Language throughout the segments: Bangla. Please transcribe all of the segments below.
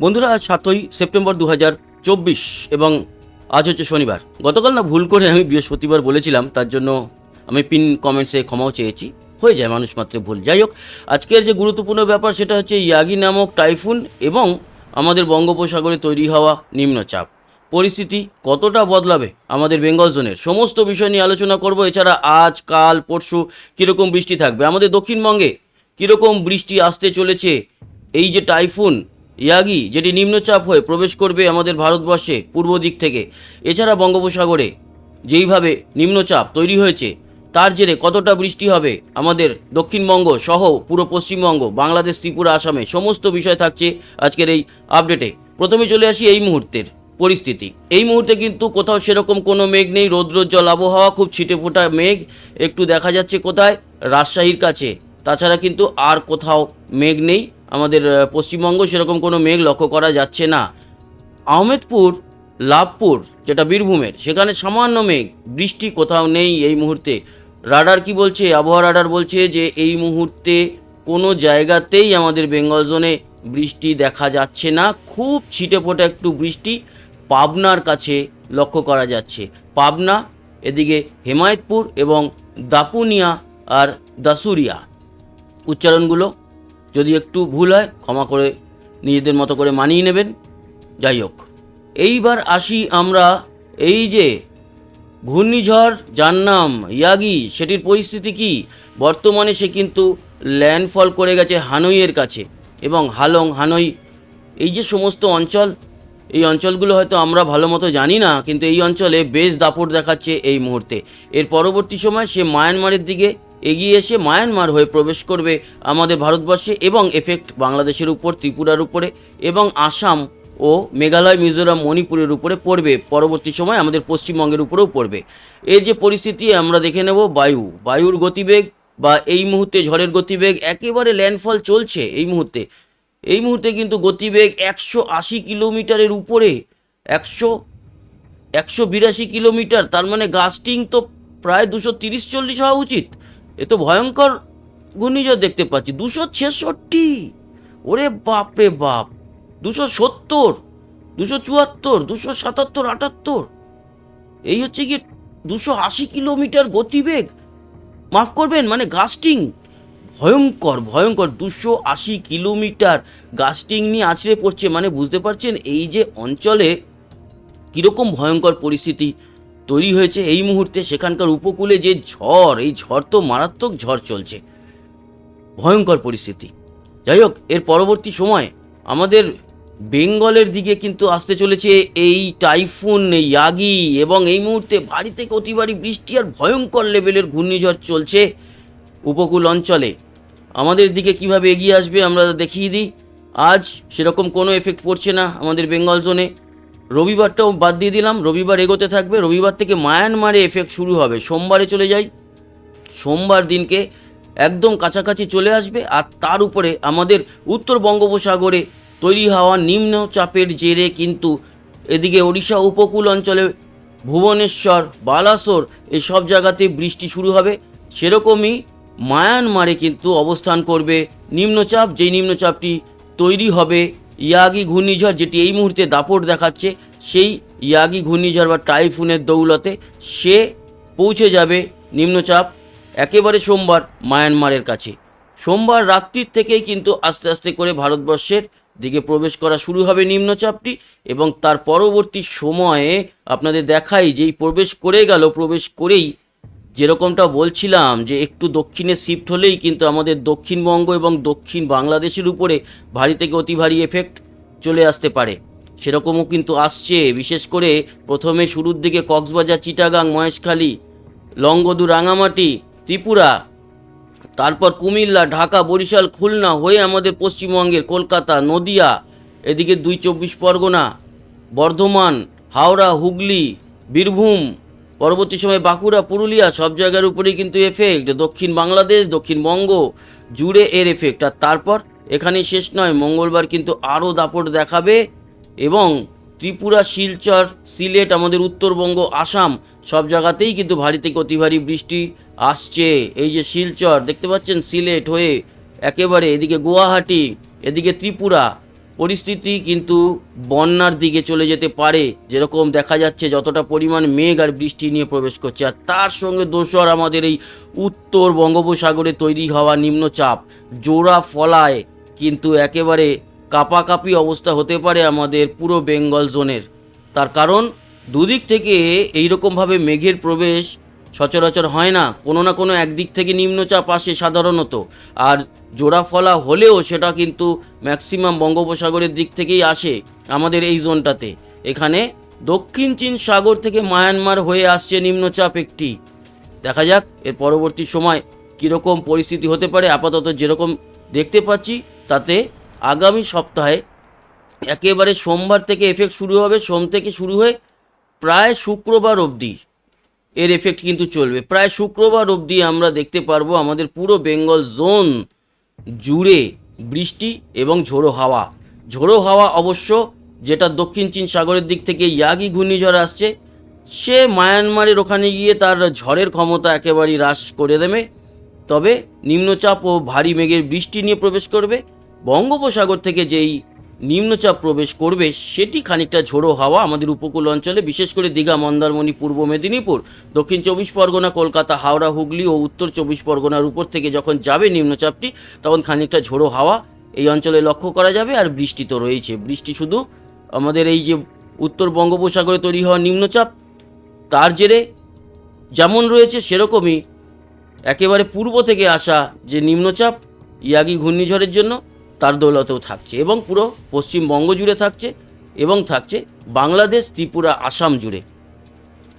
বন্ধুরা, আজ সাতই সেপ্টেম্বর দু চব্বিশ এবং আজ হচ্ছে শনিবার। গতকাল না ভুল করে আমি বৃহস্পতিবার বলেছিলাম, তার জন্য আমি পিন কমেন্টসে ক্ষমাও চেয়েছি। হয়ে যায়, মানুষ মাত্র ভুল। যাই হোক, আজকের যে গুরুত্বপূর্ণ ব্যাপার সেটা হচ্ছে ইয়াগি নামক টাইফুন এবং আমাদের বঙ্গোপসাগরে তৈরি হওয়া নিম্নচাপ। পরিস্থিতি কতটা বদলাবে আমাদের বেঙ্গল জোনের? সমস্ত বিষয় নিয়ে আলোচনা করব। এছাড়া আজ, কাল, পরশু কীরকম বৃষ্টি থাকবে? আমাদের দক্ষিণবঙ্গে কীরকম বৃষ্টি আসতে চলেছে? এই যে টাইফুন ইয়াগি, যেটি নিম্নচাপ হয়ে প্রবেশ করবে আমাদের ভারতবর্ষে পূর্ব দিক থেকে। এছাড়া বঙ্গোপসাগরে যেইভাবে নিম্নচাপ তৈরি হয়েছে, তার জেরে কতটা বৃষ্টি হবে আমাদের দক্ষিণবঙ্গ সহ পুরো পশ্চিমবঙ্গ, বাংলাদেশ, ত্রিপুরা, আসামে সমস্ত বিষয় থাকছে আজকের এই আপডেটে। প্রথমে চলে আসি এই মুহূর্তের পরিস্থিতি। এই মুহূর্তে কিন্তু কোথাও সেরকম কোনো মেঘ নেই রৌদ্রোজ্জ্বল আবহাওয়া, খুব ছিটে ফোটা মেঘ। একটু দেখা যাচ্ছে কোথায়? রাজশাহীর কাছে। তাছাড়া কিন্তু আর কোথাও মেঘ নেই। আমাদের পশ্চিমবঙ্গ সেরকম কোনো মেঘ লক্ষ্য করা যাচ্ছে না। আহমেদপুর, লাভপুর যেটা বীরভূমের, সেখানে সামান্য মেঘ, বৃষ্টি কোথাও নেই এই মুহূর্তে। রাডার কি বলছে? আবহাওয়া রাডার বলছে যে এই মুহূর্তে কোনো জায়গাতেই আমাদের বেঙ্গল জোনে বৃষ্টি দেখা যাচ্ছে না। খুব ছিটে ফোটা একটু বৃষ্টি পাবনার কাছে লক্ষ্য করা যাচ্ছে। পাবনা, এদিকে হেমায়তপুর এবং দাপুনিয়া আর দাসুরিয়া উচ্চারণগুলো যদি একটু ভুল হয়, ক্ষমা করে নিজেদের মতো করে মানিয়ে নেবেন। যাই হোক, এইবার আসি আমরা এই যে ঘূর্ণিঝড় যার নাম ইয়াগি, সেটির পরিস্থিতি কি? বর্তমানে সে কিন্তু ল্যান্ডফল করে গেছে হানইয়ের কাছে এবং হালং, হানই, এই যে সমস্ত অঞ্চল, এই অঞ্চলগুলো হয়তো আমরা ভালো মতো জানি না, কিন্তু এই অঞ্চলে বেশ দাপট দেখাচ্ছে এই মুহূর্তে। এর পরবর্তী সময় সে মায়ানমারের দিকে এগিয়ে এসে মায়ানমার হয়ে প্রবেশ করবে আমাদের ভারতবর্ষে এবং এফেক্ট বাংলাদেশের উপর, ত্রিপুরার উপরে এবং আসাম ও মেঘালয়, মিজোরাম, মণিপুরের উপরে পড়বে। পরবর্তী সময় আমাদের পশ্চিমবঙ্গের উপরেও পড়বে। এর যে পরিস্থিতি, আমরা দেখে নেব বায়ু। বায়ুর গতিবেগ বা এই মুহূর্তে ঝড়ের গতিবেগ, একেবারে ল্যান্ডফল চলছে এই মুহূর্তে। এই মুহূর্তে কিন্তু গতিবেগ একশো আশি কিলোমিটারের উপরে, একশো একশো বিরাশি কিলোমিটার। তার মানে গাস্টিং তো প্রায় দুশো তিরিশ চল্লিশ হওয়া উচিত। এ তো ভয়ঙ্কর ঘূর্ণিঝড় দেখতে পাচ্ছি। দুশো ছেষট্টি। ওরে বাপ রে বাপ। দুশো সত্তর, দুশো চুয়াত্তর, দুশো সাতাত্তর, আটাত্তর। এই হচ্ছে কি দুশো আশি কিলোমিটার গতিবেগ? মাফ করবেন মানে গাস্টিং। ভয়ঙ্কর ভয়ঙ্কর। দুশো আশি কিলোমিটার গাস্টিং নিয়ে আছড়ে পড়ছে। মানে বুঝতে পারছেন, এই যে অঞ্চলে কীরকম ভয়ঙ্কর পরিস্থিতি তৈরি হয়েছে এই মুহূর্তে সেখানকার উপকূলে যে ঝড়, এই ঝড় তো মারাত্মক ঝড় চলছে। ভয়ঙ্কর পরিস্থিতি। যাই হোক, এর পরবর্তী সময় আমাদের বেঙ্গলের দিকে কিন্তু আসতে চলেছে এই টাইফুন ইয়াগি এবং এই মুহূর্তে ভারী থেকে অতি ভারী বৃষ্টি আর ভয়ঙ্কর লেভেলের ঘূর্ণিঝড় চলছে উপকূল অঞ্চলে। আমাদের দিকে কীভাবে এগিয়ে আসবে আমরা দেখিয়ে দিই। আজ সেরকম কোনো এফেক্ট পড়ছে না আমাদের বেঙ্গল জোনে রবিবারটাও বাদ দিয়ে দিলাম, রবিবার এগোতে থাকবে, রবিবার থেকে মায়ানমারে এফেক্ট শুরু হবে। সোমবারে চলে যাই, সোমবার দিনকে একদম কাছাকাছি চলে আসবে, আর তার উপরে আমাদের উত্তর বঙ্গোপসাগরে তৈরি হওয়া নিম্নচাপের জেরে কিন্তু এদিকে ওড়িশা উপকূল অঞ্চলে ভুবনেশ্বর, বালাসোর এসব জায়গাতে বৃষ্টি শুরু হবে। সেরকমই মায়ানমারে কিন্তু অবস্থান করবে নিম্নচাপ, যেই নিম্নচাপটি তৈরি হবে ইয়াগি ঘূর্ণিঝড় যেটি এই মুহূর্তে দাপট দেখাচ্ছে, সেই ইয়াগি ঘূর্ণিঝড় বা টাইফুনের দৌলতে সে পৌঁছে যাবে নিম্নচাপ একেবারে সোমবার মায়ানমারের কাছে। সোমবার রাত্রির থেকেই কিন্তু আস্তে আস্তে করে ভারতবর্ষের দিকে প্রবেশ করা শুরু হবে নিম্নচাপটি এবং তার পরবর্তী সময়ে আপনাদের দেখাই যেই প্রবেশ করে গেল, প্রবেশ করেই যেরকমটা বলছিলাম যে একটু দক্ষিণে শিফট হলেই কিন্তু আমাদের দক্ষিণবঙ্গ এবং দক্ষিণ বাংলাদেশের উপরে ভারী থেকে অতি ভারী এফেক্ট চলে আসতে পারে। সেরকমও কিন্তু আসছে, বিশেষ করে প্রথমে শুরুর দিকে কক্সবাজার, চিটাগাং, মহেশখালী, লংগদু, রাঙামাটি, ত্রিপুরা, তারপর কুমিল্লা, ঢাকা, বরিশাল, খুলনা হয়ে আমাদের পশ্চিমবঙ্গের কলকাতা, নদিয়া, এদিকে দুই চব্বিশ পরগনা, বর্ধমান, হাওড়া, হুগলি, বীরভূম পরবর্তী সময় বাঁকুড়া, পুরুলিয়া সব জায়গার উপরেই কিন্তু এফেক্ট দক্ষিণ বাংলাদেশ দক্ষিণবঙ্গ জুড়ে এর এফেক্ট আর তারপর এখানেই শেষ নয়, মঙ্গলবার কিন্তু আরও দাপট দেখাবে এবং ত্রিপুরা, শিলচর, সিলেট, আমাদের উত্তরবঙ্গ, আসাম সব জায়গাতেই কিন্তু ভারী থেকে অতি ভারী বৃষ্টি আসছে। এই যে শিলচর, দেখতে পাচ্ছেন, সিলেট হয়ে একেবারে এদিকে গুয়াহাটি, এদিকে ত্রিপুরা পরিস্থিতি কিন্তু বন্যার দিকে চলে যেতে পারে। যেরকম দেখা যাচ্ছে যতটা পরিমাণ মেঘ আর বৃষ্টি নিয়ে প্রবেশ করছে, আর তার সঙ্গে দোসর আমাদের এই উত্তর বঙ্গোপসাগরে তৈরি হওয়া নিম্নচাপ। জোড়া ফলায় কিন্তু একেবারে কাপাকাপি অবস্থা হতে পারে আমাদের পুরো বেঙ্গল জোনের। তার কারণ, দুদিক থেকে এইরকমভাবে মেঘের প্রবেশ সচরাচর হয় না, কোনো না কোনো একদিক থেকে নিম্নচাপ আসে সাধারণত। আর জোড়া ফলা হলেও সেটা কিন্তু ম্যাক্সিমাম বঙ্গোপসাগরের দিক থেকেই আসে আমাদের এই জোনটাতে। এখানে দক্ষিণ চীন সাগর থেকে মায়ানমার হয়ে আসছে নিম্নচাপ একটি। দেখা যাক এর পরবর্তী সময় কীরকম পরিস্থিতি হতে পারে, আপাতত যেরকম দেখতে পাচ্ছি তাতে আগামী সপ্তাহে একেবারে সোমবার থেকে এফেক্ট শুরু হবে, সোম থেকে শুরু হয়ে প্রায় শুক্রবার অবধি। এর এফেক্ট কিন্তু চলবে। প্রায় শুক্রবার অবধি আমরা দেখতে পারব আমাদের পুরো বেঙ্গল জোন জুড়ে বৃষ্টি এবং ঝোড়ো হাওয়া। ঝোড়ো হাওয়া অবশ্য যেটা দক্ষিণ চীন সাগরের দিক থেকে ইয়াগি ঘূর্ণিঝড় আসছে, সে মায়ানমারের ওখানে গিয়ে তার ঝড়ের ক্ষমতা একেবারেই হ্রাস করে দেবে। তবে নিম্নচাপ ও ভারী মেঘের বৃষ্টি নিয়ে প্রবেশ করবে। বঙ্গোপসাগর থেকে যেই নিম্নচাপ প্রবেশ করবে, সেটি খানিকটা ঝোড়ো হাওয়া আমাদের উপকূল অঞ্চলে, বিশেষ করে দীঘা, মন্দারমণি, পূর্ব মেদিনীপুর, দক্ষিণ চব্বিশ পরগনা, কলকাতা, হাওড়া, হুগলি ও উত্তর চব্বিশ পরগনার উপর থেকে যখন যাবে নিম্নচাপটি, তখন খানিকটা ঝোড়ো হাওয়া এই অঞ্চলে লক্ষ্য করা যাবে আর বৃষ্টি তো রয়েছে। বৃষ্টি শুধু আমাদের এই যে উত্তর বঙ্গোপসাগরে তৈরি হওয়া নিম্নচাপ, তার জেরে যেমন রয়েছে সেরকমই একেবারে পূর্ব থেকে আসা যে নিম্নচাপ, ইয়াগি ঘূর্ণিঝড়ের জন্য তার দৌলতেও থাকছে এবং পুরো পশ্চিমবঙ্গ জুড়ে থাকছে এবং থাকছে বাংলাদেশ, ত্রিপুরা, আসাম জুড়ে।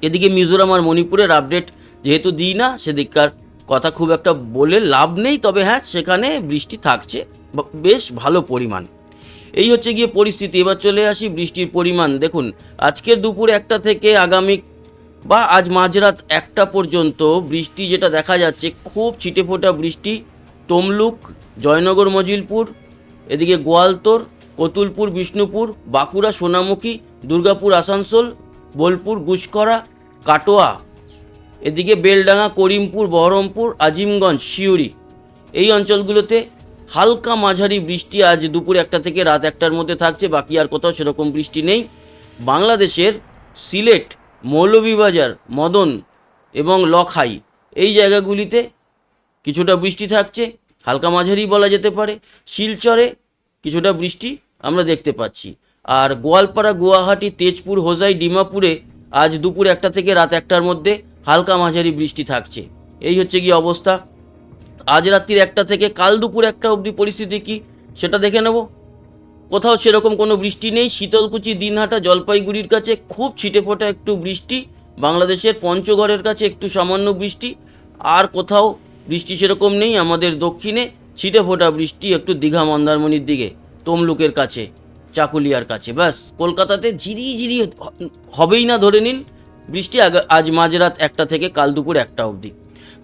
এদিকে মিজোরাম আর মণিপুরের আপডেট যেহেতু দিই না, সেদিককার কথা খুব একটা বলে লাভ নেই, তবে হ্যাঁ সেখানে বৃষ্টি থাকছে বেশ ভালো পরিমাণ। এই হচ্ছে গিয়ে পরিস্থিতি। এবার চলে আসি বৃষ্টির পরিমাণ। দেখুন, আজকের দুপুর একটা থেকে আগামী বা আজ মাঝরাত একটা পর্যন্ত বৃষ্টি যেটা দেখা যাচ্ছে, খুব ছিটেফোঁটা বৃষ্টি, তমলুক, জয়নগর, মজিলপুর এদিকে গোয়ালতোর, কতুলপুর, বিষ্ণুপুর, বাঁকুড়া, সোনামুখী, দুর্গাপুর, আসানসোল, বোলপুর, গুসকরা, কাটোয়া। এদিকে বেলডাঙ্গা, করিমপুর, বহরমপুর, আজিমগঞ্জ শিউরি এই অঞ্চলগুলোতে হালকা মাঝারি বৃষ্টি আজ দুপুর একটা থেকে রাত একটার মধ্যে থাকছে, বাকি আর কোথাও সেরকম বৃষ্টি নেই। বাংলাদেশের সিলেট, মৌলভীবাজার, মদন এবং লখাই এই জায়গাগুলিতে কিছুটা বৃষ্টি থাকছে। হালকা মাঝারি বলা যেতে পারে। শিলচরে কিছুটা বৃষ্টি আমরা দেখতে পাচ্ছি। আর গোয়ালপাড়া, গুয়াহাটি, তেজপুর, হোজাই, ডিমাপুরে আজ দুপুর একটা থেকে রাত একটার মধ্যে হালকা মাঝারি বৃষ্টি থাকছে। এই হচ্ছে কি অবস্থা। আজ রাত্রির একটা থেকে কাল দুপুর একটা অবধি পরিস্থিতি কি সেটা দেখে নেব। কোথাও সেরকম কোনো বৃষ্টি নেই। শীতলকুচি, দিনহাটা, জলপাইগুড়ির কাছে খুব ছিটেফোঁটা একটু বৃষ্টি। বাংলাদেশের পঞ্চগড়ের কাছে একটু সামান্য বৃষ্টি। আর কোথাও বৃষ্টি সেরকম নেই, আমাদের দক্ষিণে ছিটেফোঁটা বৃষ্টি একটু দীঘা মন্দারমণির দিকে, তমলুকের কাছে, চাকুলিয়ার কাছে। ব্যাস, কলকাতাতে ঝিরি ঝিরি হবেই না ধরে নিন, বৃষ্টি আজ মাঝরাত একটা থেকে কাল দুপুর একটা অবধি।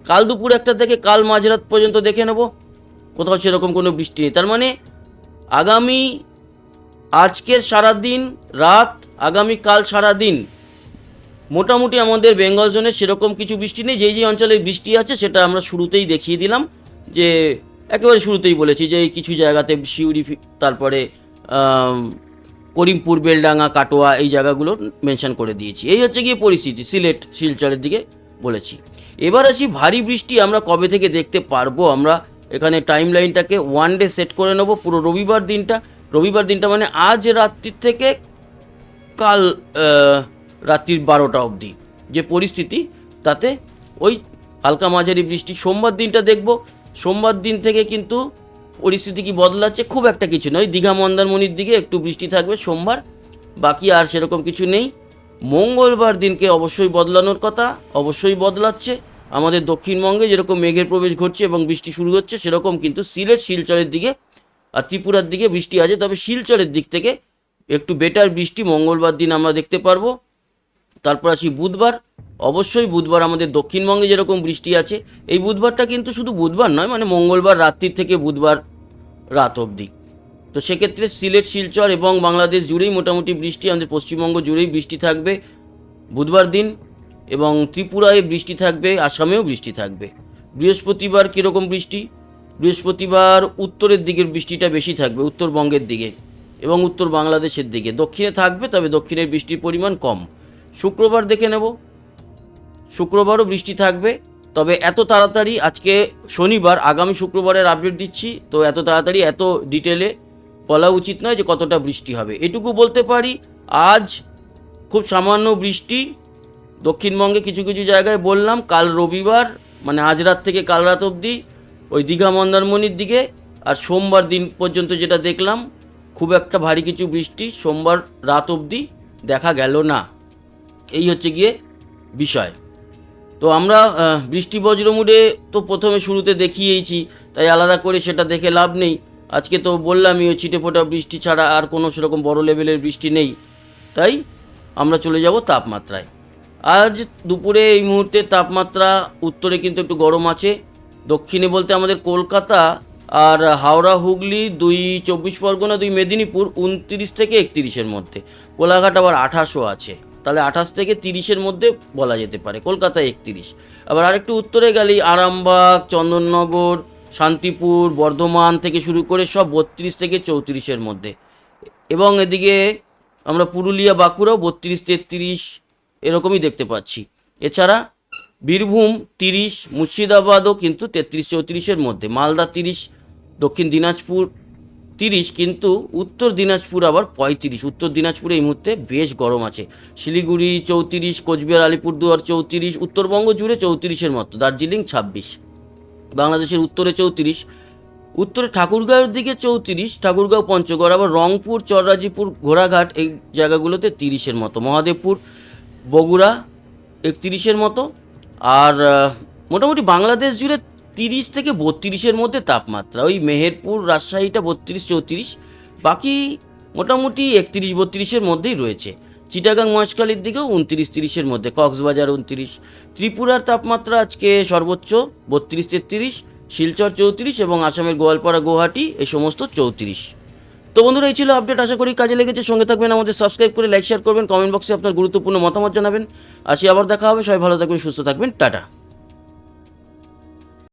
কাল দুপুর একটা থেকে কাল মাঝরাত পর্যন্ত দেখে নেব, কোথাও সেরকম কোনো বৃষ্টি নেই। তার মানে আগামী আজকের সারা দিন রাত আগামী কাল সারা দিন মোটামুটি আমাদের বেঙ্গল জোনে সেরকম কিছু বৃষ্টি নেই। যেই যে অঞ্চলে বৃষ্টি আছে সেটা আমরা শুরুতেই দেখিয়ে দিলাম। যে একেবারে শুরুতেই বলেছি যে কিছু জায়গাতে শিউরি তারপরে করিমপুর, বেলডাঙ্গা, কাটোয়া এই জায়গাগুলো মেনশন করে দিয়েছি। এই হচ্ছে গিয়ে পরিস্থিতি সিলেট, শিলচরের দিকে বলেছি। এবার আসি ভারী বৃষ্টি আমরা কবে থেকে দেখতে পারব? আমরা এখানে টাইম লাইনটাকে ওয়ান ডে সেট করে নেব পুরো রবিবার দিনটা। রবিবার দিনটা মানে আজ রাত্রির থেকে কাল রাত্রির বারোটা অবধি। যে পরিস্থিতি, তাতে ওই হালকা মাঝারি বৃষ্টি, সোমবার দিনটা দেখব। সোমবার দিন থেকে কিন্তু পরিস্থিতি কি বদলাচ্ছে? খুব একটা কিছু নয়। দীঘা মন্দারমণির দিকে একটু বৃষ্টি থাকবে সোমবার। বাকি আর সেরকম কিছু নেই। মঙ্গলবার দিনকে অবশ্যই বদলানোর কথা, অবশ্যই বদলাচ্ছে। আমাদের দক্ষিণবঙ্গে যেরকম মেঘের প্রবেশ ঘটছে এবং বৃষ্টি শুরু হচ্ছে, সেরকম কিন্তু সিলেট, শিলচরের দিকে আর ত্রিপুরার দিকে বৃষ্টি আছে। তবে শিলচরের দিক থেকে একটু বেটার বৃষ্টি মঙ্গলবার দিন আমরা দেখতে পারব। তারপর আসি বুধবার। অবশ্যই বুধবার আমাদের দক্ষিণবঙ্গে যেরকম বৃষ্টি আছে, এই বুধবারটা কিন্তু শুধু বুধবার নয় মানে মঙ্গলবার রাত্রির থেকে বুধবার রাত অবধি। তো সেক্ষেত্রে সিলেট, শিলচর এবং বাংলাদেশ জুড়েই মোটামুটি বৃষ্টি, আমাদের পশ্চিমবঙ্গ জুড়েই বৃষ্টি থাকবে বুধবার দিন এবং ত্রিপুরায় বৃষ্টি থাকবে, আসামেও বৃষ্টি থাকবে। বৃহস্পতিবার কীরকম বৃষ্টি? বৃহস্পতিবার উত্তরের দিকের বৃষ্টিটা বেশি থাকবে, উত্তরবঙ্গের দিকে এবং উত্তর বাংলাদেশের দিকে। দক্ষিণে থাকবে, তবে দক্ষিণের বৃষ্টির পরিমাণ কম। শুক্রবার দেখে নেব। শুক্রবারও বৃষ্টি থাকবে, তবে এত তাড়াতাড়ি আজকে শনিবার, আগামী শুক্রবারের আপডেট দিচ্ছি, তো এত তাড়াতাড়ি, এত ডিটেলে বলা উচিত নয় যে কতটা বৃষ্টি হবে। এটুকু বলতে পারি, আজ খুব সামান্য বৃষ্টি, দক্ষিণবঙ্গে কিছু কিছু জায়গায় বললাম, কাল রবিবার মানে আজ রাত থেকে কাল রাত অবধি, ওই দীঘা মন্দারমণির দিকে, আর সোমবার দিন পর্যন্ত যেটা দেখলাম, খুব একটা ভারী কিছু বৃষ্টি, সোমবার রাত অবধি দেখা গেল না। এই হচ্ছে গিয়ে বিষয়। তো আমরা বৃষ্টি বজ্রমুড়ে তো প্রথমে শুরুতে দেখিয়েইছি, তাই আলাদা করে সেটা দেখে লাভ নেই। আজকে তো বললামই, ওই ছিটে ফোটা বৃষ্টি ছাড়া আর কোনো সেরকম বড় লেভেলের বৃষ্টি নেই। তাই আমরা চলে যাব তাপমাত্রায়। আজ দুপুরে এই মুহূর্তে তাপমাত্রা উত্তরে কিন্তু একটু গরম আছে। দক্ষিণে বলতে আমাদের কলকাতা আর হাওড়া, হুগলি, দুই চব্বিশ পরগনা, দুই মেদিনীপুর, উনত্রিশ থেকে একত্রিশের মধ্যে। কোলাঘাট আবার আঠাশও আছে। তাহলে আঠাশ থেকে তিরিশের মধ্যে বলা যেতে পারে, কলকাতায় একত্রিশ। আবার আরেকটু উত্তরে গেলেই আরামবাগ, চন্দননগর, শান্তিপুর, বর্ধমান থেকে শুরু করে সব বত্রিশ থেকে চৌত্রিশের মধ্যে। এবং এদিকে আমরা পুরুলিয়া, বাঁকুড়াও বত্রিশ, তেত্রিশ এরকমই দেখতে পাচ্ছি। এছাড়া বীরভূম তিরিশ, মুর্শিদাবাদও কিন্তু তেত্রিশ, চৌত্রিশের মধ্যে। মালদা তিরিশ, দক্ষিণ দিনাজপুর তিরিশ, কিন্তু উত্তর দিনাজপুর আবার পঁয়ত্রিশ। উত্তর দিনাজপুরে এই মুহূর্তে বেশ গরম আছে। শিলিগুড়ি চৌত্রিশ, কোচবিহার, আলিপুরদুয়ার চৌত্রিশ, উত্তরবঙ্গ জুড়ে চৌত্রিশের মতো, দার্জিলিং ছাব্বিশ। বাংলাদেশের উত্তরে চৌত্রিশ, উত্তরে ঠাকুরগাঁওয়ের দিকে চৌত্রিশ, ঠাকুরগাঁও, পঞ্চগড়, আবার রংপুর, চররাজিপুর, ঘোড়াঘাট এই জায়গাগুলোতে তিরিশের মতো। মহাদেবপুর, বগুড়া একত্রিশের মতো। আর মোটামুটি বাংলাদেশ জুড়ে তিরিশ থেকে বত্রিশের মধ্যে তাপমাত্রা। ওই মেহেরপুর, রাজশাহীটা বত্রিশ, চৌত্রিশ, বাকি মোটামুটি একত্রিশ, বত্রিশের মধ্যেই রয়েছে। চিটাগাং, মহেশখালীর দিকেও উনত্রিশ, তিরিশের মধ্যে, কক্সবাজার উনত্রিশ। ত্রিপুরার তাপমাত্রা আজকে সর্বোচ্চ বত্রিশ, তেত্রিশ, শিলচর চৌত্রিশ এবং আসামের গোয়ালপাড়া, গুয়াহাটি এই সমস্ত চৌত্রিশ। তো বন্ধুরা, এই ছিল আপডেট, আশা করি কাজে লেগেছে। সঙ্গে থাকবেন, আমাদের সাবস্ক্রাইব করে লাইক, শেয়ার করবেন, কমেন্ট বক্সে আপনার গুরুত্বপূর্ণ মতামত জানাবেন। আসি, আবার দেখা হবে। সবাই ভালো থাকবেন, সুস্থ থাকবেন। টাটা।